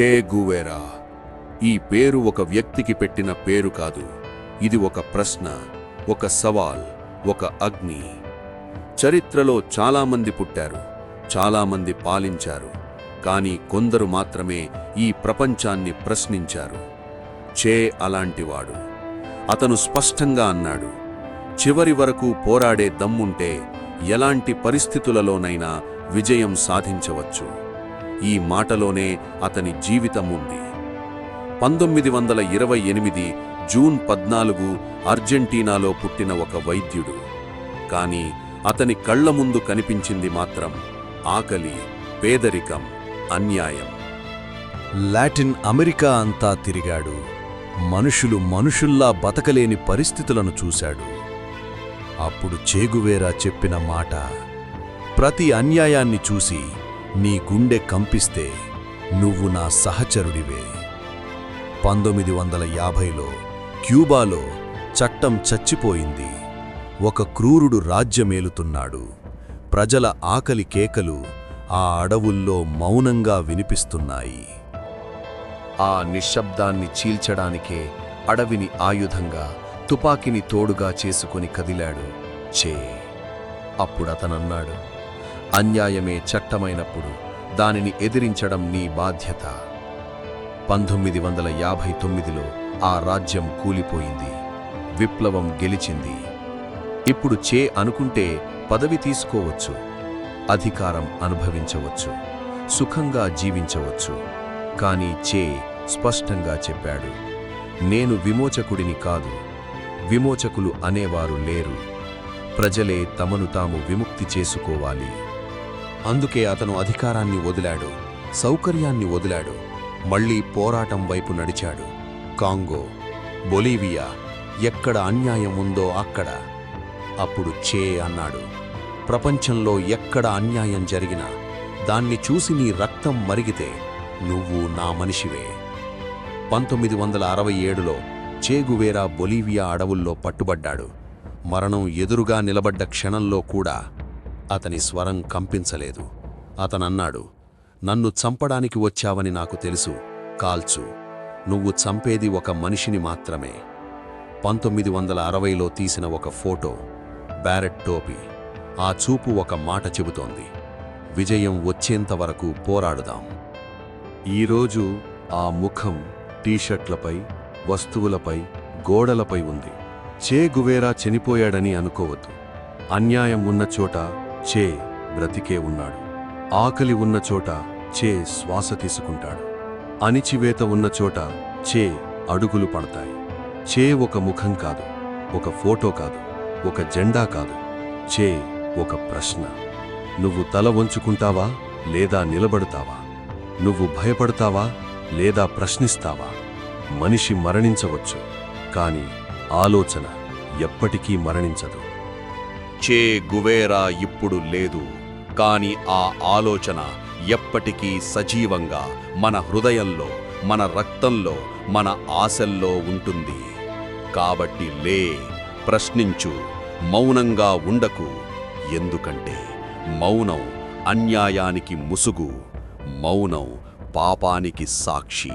చే గువేరా. ఈ పేరు ఒక వ్యక్తికి పెట్టిన పేరు కాదు. ఇది ఒక ప్రశ్న ఒక సవాల్ ఒక అగ్ని. చరిత్రలో చాలామంది పుట్టారు చాలామంది పాలించారు కానీ కొందరు మాత్రమే ఈ ప్రపంచాన్ని ప్రశ్నించారు. చే అలాంటివాడు. అతను స్పష్టంగా అన్నాడు చివరి వరకు పోరాడే దమ్ముంటే ఎలాంటి పరిస్థితులలోనైనా విజయం సాధించవచ్చు. ఈ మాటలోనే అతని జీవితం ఉంది. పంతొమ్మిది వందల ఇరవై ఎనిమిది జూన్ పద్నాలుగు అర్జెంటీనాలో పుట్టిన ఒక వైద్యుడు. కానీ అతని కళ్ళ ముందు కనిపించింది మాత్రం ఆకలి పేదరికం అన్యాయం. లాటిన్ అమెరికా అంతా తిరిగాడు. మనుషులు మనుషుల్లా బతకలేని పరిస్థితులను చూశాడు. అప్పుడు చేగువేరా చెప్పిన మాట ప్రతి అన్యాయాన్ని చూసి నీ గుండె కంపిస్తే నువ్వు నా సహచరుడివే. పంతొమ్మిది వందల యాభైలో క్యూబాలో చట్టం చచ్చిపోయింది. ఒక క్రూరుడు రాజ్యమేలుతున్నాడు. ప్రజల ఆకలి కేకలు ఆ అడవుల్లో మౌనంగా వినిపిస్తున్నాయి. ఆ నిశ్శబ్దాన్ని చీల్చడానికే అడవిని ఆయుధంగా తుపాకిని తోడుగా చేసుకుని కదిలాడు చే. అప్పుడతనన్నాడు అన్యాయమే చట్టమైనప్పుడు దానిని ఎదిరించడం నీ బాధ్యత. పంతొమ్మిది వందల యాభై తొమ్మిదిలో ఆ రాజ్యం కూలిపోయింది. విప్లవం గెలిచింది. ఇప్పుడు చే అనుకుంటే పదవి తీసుకోవచ్చు. అధికారం అనుభవించవచ్చు. సుఖంగా జీవించవచ్చు. కానీ చే స్పష్టంగా చెప్పాడు. నేను విమోచకుడిని కాదు. విమోచకులు అనేవారు లేరు. ప్రజలే తమను తాము విముక్తి చేసుకోవాలి. అందుకే అతను అధికారాన్ని వదిలాడు సౌకర్యాన్ని వదిలాడు మళ్ళీ పోరాటం వైపు నడిచాడు. కాంగో బొలీవియా ఎక్కడ అన్యాయం ఉందో అక్కడ. అప్పుడు చే అన్నాడు ప్రపంచంలో ఎక్కడ అన్యాయం జరిగినా దాన్ని చూసి నీ రక్తం మరిగితే నువ్వు నా మనిషివే. పంతొమ్మిది వందల అరవై ఏడులో చేగువేరా బొలీవియా అడవుల్లో పట్టుబడ్డాడు. మరణం ఎదురుగా నిలబడ్డ క్షణంలో కూడా అతని స్వరం కంపించలేదు. అతనన్నాడు నన్ను చంపడానికి వచ్చావని నాకు తెలుసు కాల్చు. నువ్వు చంపేది ఒక మనిషిని మాత్రమే. పంతొమ్మిది వందల అరవైలో తీసిన ఒక ఫోటో బ్యారెట్ టోపీ. ఆ చూపు ఒక మాట చెబుతోంది విజయం వచ్చేంత వరకు పోరాడుదాం. ఈరోజు ఆ ముఖం టీషర్ట్లపై వస్తువులపై గోడలపై ఉంది. చే గువేరా చనిపోయాడని అనుకోవద్దు. అన్యాయం ఉన్న చోట చే బ్రతికే ఉన్నాడు. ఆకలి ఉన్న చోట చే శ్వాస తీసుకుంటాడు. అణిచివేత ఉన్న చోట చే అడుగులు పడతాయి. చే ఒక ముఖం కాదు ఒక ఫోటో కాదు ఒక జెండా కాదు చే ఒక ప్రశ్న. నువ్వు తల వంచుకుంటావా లేదా నిలబడతావా? నువ్వు భయపడతావా లేదా ప్రశ్నిస్తావా? మనిషి మరణించవచ్చు కాని ఆలోచన ఎప్పటికీ మరణించదు. చే గువేరా ఇప్పుడు లేదు. కాని ఆ ఆలోచన ఎప్పటికీ సజీవంగా మన హృదయంలో మన రక్తంలో మన ఆశల్లో ఉంటుంది. కాబట్టి లే ప్రశ్నించు మౌనంగా ఉండకు. ఎందుకంటే మౌనం అన్యాయానికి ముసుగు మౌనం పాపానికి సాక్షి.